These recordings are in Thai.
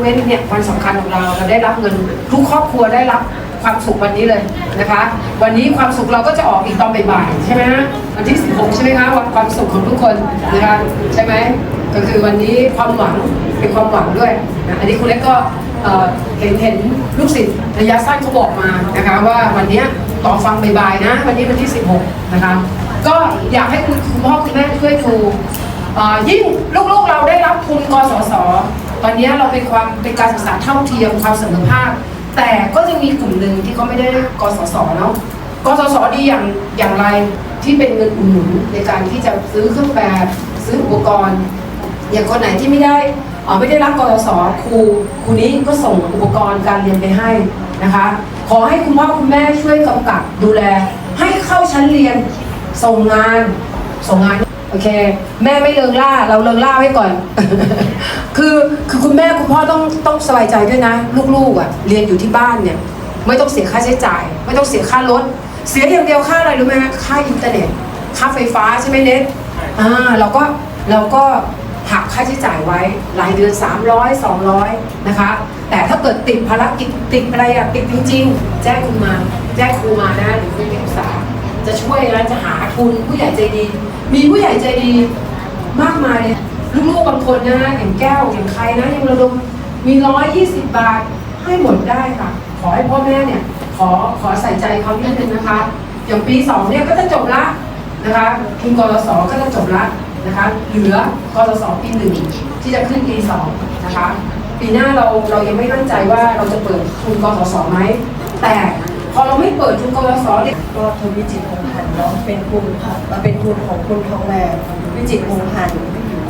เว้นเนี่ยวันสำคัญของเราเราได้รับเงินทุกครอบครัวได้รับความสุขวันนี้เลยนะคะ วันนี้ความสุขเราก็จะออกอีกตอนบ่ายๆใช่ไหมฮะวันที่ 16 ใช่ไหมคะวันความสุขของทุกคนนะคะใช่ไหมก็คือวันนี้ความหวังเป็นความหวังด้วยนะอันนี้คุณเล็กก็เห็นเห็นลูกศิษย์ระยะสั้นเขาบอกมานะคะว่าวันนี้ต่อฟังบ่ายๆนะ วันนี้วันที่ 16 นะคะก็อยากให้คุณพ่อคุณแม่ช่วยดูยิ่งลูกๆเราได้รับทุนกสศ ตอนนี้เราเป็นความเป็นการศึกษาเท่าเทียมความเสมอภาค แต่ก็จะมีกลุ่มหนึ่งที่เขาไม่ได้กสศเนาะกสศดีอย่างอย่างไรที่เป็นเงินอุดหนุนในการที่จะซื้อเครื่องแบบซื้ออุปกรณ์ อย่างคนไหนที่ไม่ได้ไม่ได้รับกสศครูครูนี้ก็ส่งอุปกรณ์การเรียนไปให้นะคะ ขอให้คุณพ่อคุณแม่ช่วยกำกับดูแล ให้เข้าชั้นเรียนส่งงานส่งงาน โอเค แม่ไม่เลิงล่า เราเลิงล่าไว้ก่อน คือคือคุณแม่คุณพ่อต้องต้องสบายใจด้วยนะ ลูกๆอะ เรียนอยู่ที่บ้านเนี่ย ไม่ต้องเสียค่าใช้จ่าย ไม่ต้องเสียค่ารถเสียอย่างเดียวค่าอะไรรู้ไหมฮะค่าอินเทอร์เน็ตค่าไฟฟ้าใช่ไหมเน็ตอ่าเราก็เราก็หักค่าใช้จ่ายไว้รายเดือน 300 200 นะคะ แต่ถ้าเกิดติดภารกิจติดอะไรอะติดจริงๆ แจ้งคุณมา แจ้งครูมานะหรือคุณที่ปรึกษา จะช่วยแล้วจะหาทุนผู้ใหญ่ใจดี มีผู้ใหญ่ใจดีมากมายเลยลูกๆบางคนนะอย่างแก้วอย่างใครนะยังระดมมีร้อยยี่สิบบาทให้หมดได้ค่ะ ขอให้พ่อแม่เนี่ย ขอขอใส่ใจเขานิดนึงนะคะ อย่างปีสองเนี่ยก็จะจบละนะคะทุนกรสก็จะจบละนะคะเหลือกรสปีหนึ่งที่จะขึ้นปีสองนะคะ ปีหน้าเราเรายังไม่มั่นใจว่าเราจะเปิดทุนกรสไหมแต่ เราไม่เปิดทุนกรสเนี่ยก็ทุนวิจิตรพงพันธ์เนาะเป็นทุนค่ะมาเป็นทุนของคุณทองแมววิจิตรพงพันธ์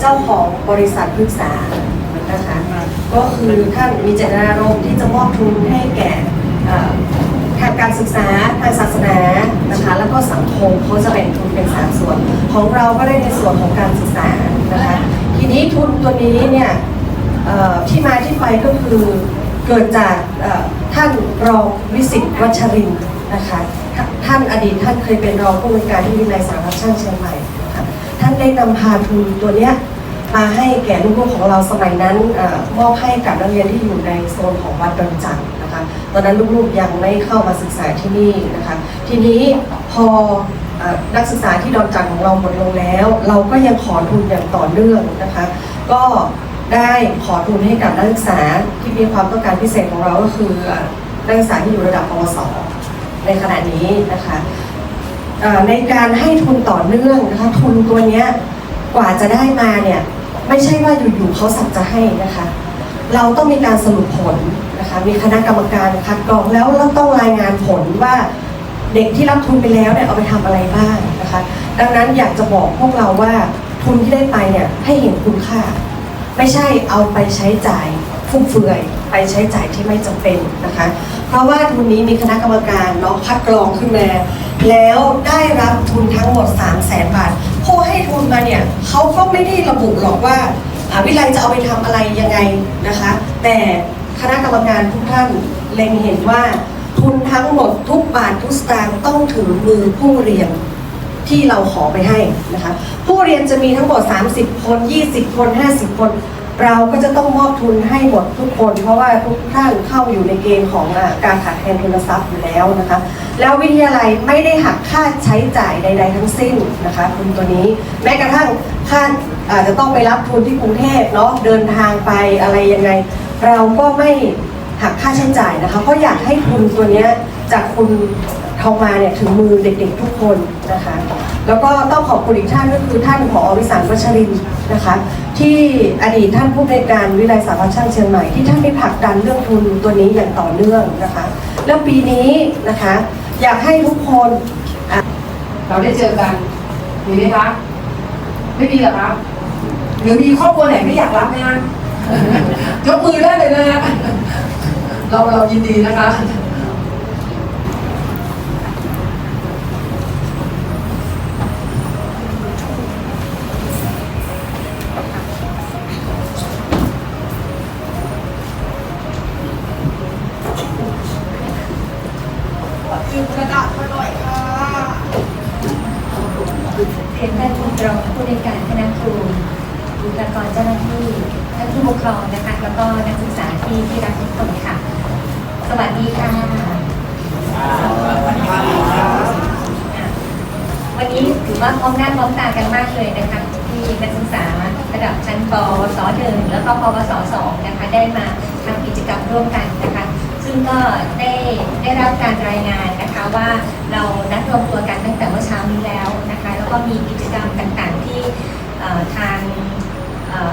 เจ้าของบริษัทพฤกษานะคะก็คือท่านมีเจตนารมณ์ที่จะมอบทุนให้แก่ทางการศึกษาทางศาสนานะคะแล้วก็สังคมเขาจะแบ่งทุนเป็นสามส่วน ของเราก็ได้ในส่วนของการศึกษานะคะทีนี้ทุนตัวนี้เนี่ยที่มาที่ไปก็คือเกิดจากเท่านรองวิสิตวัชรินนะคะ ท่านอดีตท่านเคยเป็นรองผู้บริการที่วิทยาลัยสารพัดช่างเชียงใหม่นะคะท่านได้นำพาทุนตัวเนี้ยมาให้แก่ลูกๆของเราสมัยนั้นอมอบให้กับนักเรียนที่อยู่ในโซนของวัดดอนจันนะคะ ตอนนั้นลูกๆยังไม่เข้ามาศึกษาที่นี่นะคะ ทีนี้พออนักศึกษาที่ดอนจันของเราหมดลงแล้ว เราก็ยังขอทุนอย่างต่อเนื่องนะคะ ก็ ได้ขอทุนให้กับนักศึกษาที่มีความต้องการพิเศษของเราก็คือนักศึกษาที่อยู่ระดับปวส ในขณะนี้นะคะในการให้ทุนต่อเนื่องนะคะทุนตัวนี้กว่าจะได้มาเนี่ยไม่ใช่ว่าอยู่ๆเขาสั่งจะให้นะคะเราต้องมีการสรุปผลนะคะมีคณะกรรมการคัดกรองแล้วเราต้องรายงานผลว่าเด็กที่รับทุนไปแล้วเนี่ยเอาไปทำอะไรบ้างนะคะดังนั้นอยากจะบอกพวกเราว่าทุนที่ได้ไปเนี่ยให้เห็นคุณค่า ไม่ใช่เอาไปใช้จ่ายฟุ่มเฟือย ไปใช้จ่ายที่ไม่จำเป็นนะคะ เพราะว่าทุนนี้มีคณะกรรมการเนาะคัดกรองขึ้นมา แล้วได้รับทุนทั้งหมด 3 0 0แสนบาทผู้ให้ทุนมาเนี่ยเขาก็ไม่ได้ระบุหรอกว่าอ่าวิไลจะเอาไปทำอะไรยังไงนะคะ แต่คณะกรรมการทุกท่านเล็งเห็นว่าทุนทั้งหมดทุกบาททุกสตางค์ต้องถึงมือผู้เรียน ที่เราขอไปให้นะคะผู้เรียนจะมีทั้งหมด 30 คน 20 คน 50 คน เราก็จะต้องมอบทุนให้หมดทุกคน เพราะว่าทุกท่านเข้าอยู่ในเกณฑ์ของอการขาดแคลนทุนทรัพย์อยู่แล้วนะคะ แล้ววิทยาลัยไม่ได้หักค่าใช้จ่ายใด ๆ ทั้งสิ้นนะคะทุนตัวนี้แม้กระทั่งค่าอาจจะต้องไปรับทุนที่กรุงเทพเนาะเดินทางไปอะไรยังไง เราก็ไม่หักค่าใช้จ่ายนะคะเพราะอยากให้ทุนตัวนี้จากคุณทองมาเนี่ยถึงมือเด็กๆทุกคน นะคะ แล้วก็ต้องขอบคุณอีกท่านก็คือท่านผอวิสารวัชรินนะคะ ที่อดีตท่านผู้ในการวิไลสาพัช่างเชียงใหม่ที่ท่านได้ผลักดันเรื่องทุนตัวนี้อย่างต่อเนื่องนะคะ แล้วปีนี้นะคะ อยากให้ทุกคน เราได้เจอกันมีไหมคะไม่มีหรอครับหรือมีครอบครัวไหนไม่อยากรับไหมฮะยกมือได้เลยนะเราเรายินดีนะคะ นะคะแล้วก็นักศึกษาที่ที่รักทุกคนค่ะ สวัสดีค่ะ วันนี้ถือว่าพร้อมหน้าพร้อมตากันมากเลยนะคะที่นักศึกษาระดับชั้นปวสหนึ่งแล้วก็ปวสสองนะคะได้มาทำกิจกรรมร่วมกันนะคะซึ่งก็ได้ได้รับการรายงานนะคะว่าเรานัดรวมตัวกันตั้งแต่เมื่อเช้านี้แล้วนะคะแล้วก็มีกิจกรรมต่างๆที่เอ่อทางเอ่อ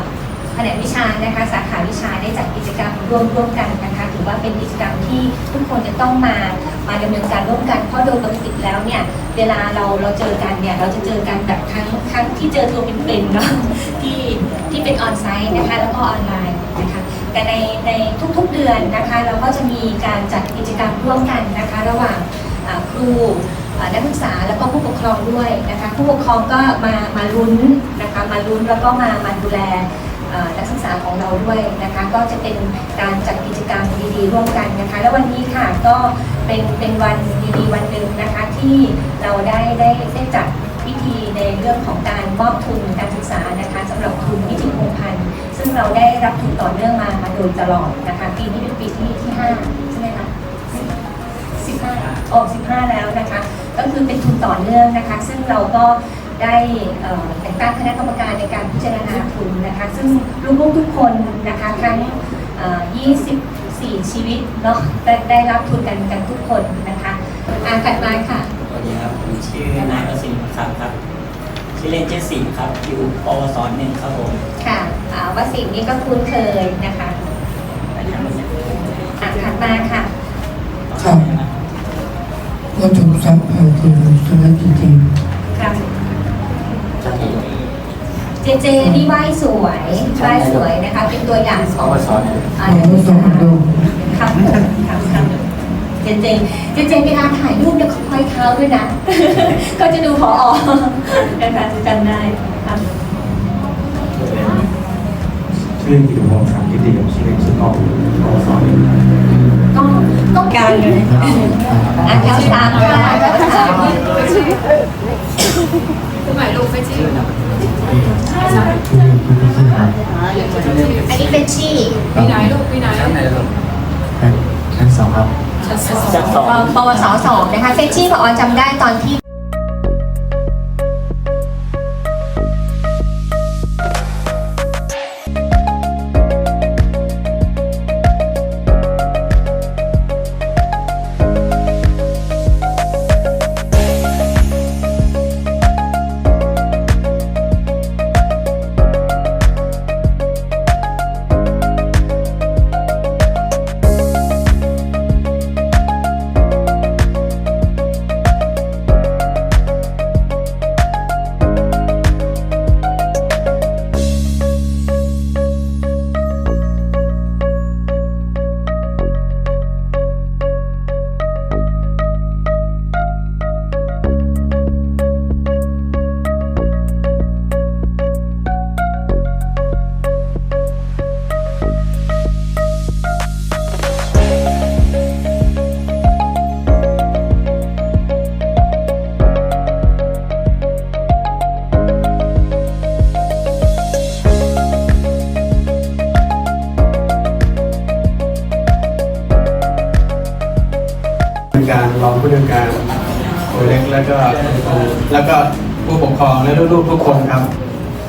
แผนกวิชานะคะสาขาวิชาได้จัดกิจกรรมร่วมร่วมกันนะคะถือว่าเป็นกิจกรรมที่ทุกคนจะต้องมามาดำเนินการร่วมกันเพราะโดยปกติแล้วเนี่ยเวลาเราเราเจอกันเนี่ยเราจะเจอกันแบบครั้งครั้งที่เจอตัวเป็นๆเนาะที่ที่เป็นออนไซต์นะคะแล้วก็ออนไลน์นะคะแต่ในในทุกๆเดือนนะคะเราก็จะมีการจัดกิจกรรมร่วมกันนะคะระหว่างครูนักศึกษาแล้วก็ผู้ปกครองด้วยนะคะผู้ปกครองก็มามาลุ้นนะคะมาลุ้นแล้วก็มามาดูแล นักศึกษาของเราด้วยนะคะ ก็จะเป็นการจัดกิจกรรมดีๆ ร่วมกันนะคะ แล้ววันนี้ค่ะก็เป็นเป็นวันดีๆวันหนึ่งนะคะที่เราได้ได้ได้จัดพิธีในเรื่องของการมอบทุนการศึกษานะคะสำหรับทุนวิจิตรพงพันธ์ซึ่งเราได้รับทุนต่อเนื่องมามาโดยตลอดนะคะปีนี้เป็นปีที่ที่ห้าใช่ไหมคะสิบห้าออกสิบห้าแล้วนะคะ ก็คือเป็นทุนต่อเนื่องนะคะ ซึ่งเราก็ ได้เอ่อแต่งตั้งคณะกรรมการในการพิจารณาทุนนะคะ ซึ่งลูกๆทุกคนนะคะทั้งเอ่อ24 ชีวิตเนาะได้ได้รับทุนกันกันทุกคนนะคะอ่าถัดมาค่ะสวัสดีครับผมชื่อนายประสิทธิ์ครับครับชื่อเล่นชื่อสิงห์ครับอยู่ปวสหนึ่งครับผมค่ะอ่าวสินนี่ก็คุ้นเคยนะคะอะถัดมาค่ะครับวัตถุทรัพย์คือสารจริงครับจะ จเจนี่ไหว้สวยไหว้สวยนะคะ เป็นตัวอย่างของอ่าเรานักก็ศึกต้องษาดูครับผมครับครับเจเจเจเจเวลาถ่ายรูปเนี่ยเขาคอยเท้าด้วยนะ ก็จะดูพออนะคะจะจำได้ครับชื่อกิติพงศ์สังกิติกับชื่อเล่นชื่อกองกองสอนเองครับก็ก็การเลยอะแถวสามค่ะแถวสามคุณ หมายลูกไปที่ชื่อพี่พี่ชื่อครับอันนี้เป็นชี่ปีไหนลูกปีไหนชั้นสองครับจากสองปวสสองนะคะเฟชชี่พอจำได้ตอนที่ ผู้จัดการตัวเล็กแล้วก็แล้วก็ผู้ปกครองและลูกๆทุกคนครับ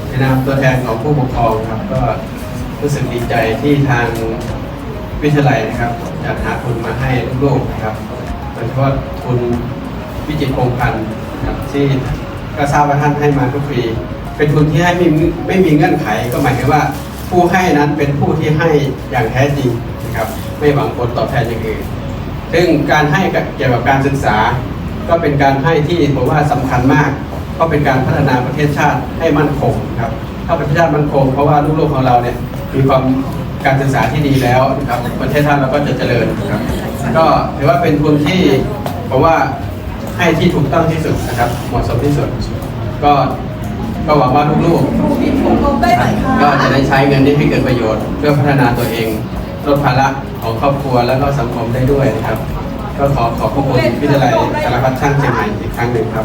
ในนามตัวแทนของผู้ปกครองครับก็รู้สึกดีใจที่ทางวิทยาลัยนะครับจัดหาทุนมาให้ลูกๆนะครับโดยเฉพาะทุนวิจิตรพงพันธ์ครับที่ก็ทราบว่าท่านให้มาทุกปี เป็นทุนที่ให้ไม่มีไม่มีเงื่อนไขก็หมายถึงว่าผู้ให้นั้นเป็นผู้ที่ให้อย่างแท้จริงนะครับไม่หวังผลตอบแทนอย่างอื่น ซึ่งการให้เกี่ยวกับการศึกษา ก็เป็นการให้ที่ผมว่าสำคัญมากเพราะเป็นการพัฒนาประเทศชาติให้มั่นคงครับ ถ้าประเทศชาติมั่นคงเพราะว่าลูกๆของเราเนี่ยมีความการศึกษาที่ดีแล้วนะครับประเทศชาติเราก็จะเจริญครับ ก็ถือว่าเป็นทุนที่ผมว่าให้ที่ถูกต้องที่สุดนะครับเหมาะสมที่สุด ก็ก็หวังว่าลูกๆก็จะได้ใช้เงินนี้ให้เกิดประโยชน์ เพื่อพัฒนาตัวเองลดภาระ ของครอบครัวแล้วก็สังคมได้ด้วยนะครับ ก็ขอขอบพระคุณวิทยาลัยสารพัดช่างเชียงใหม่อีกครั้งหนึ่งครับ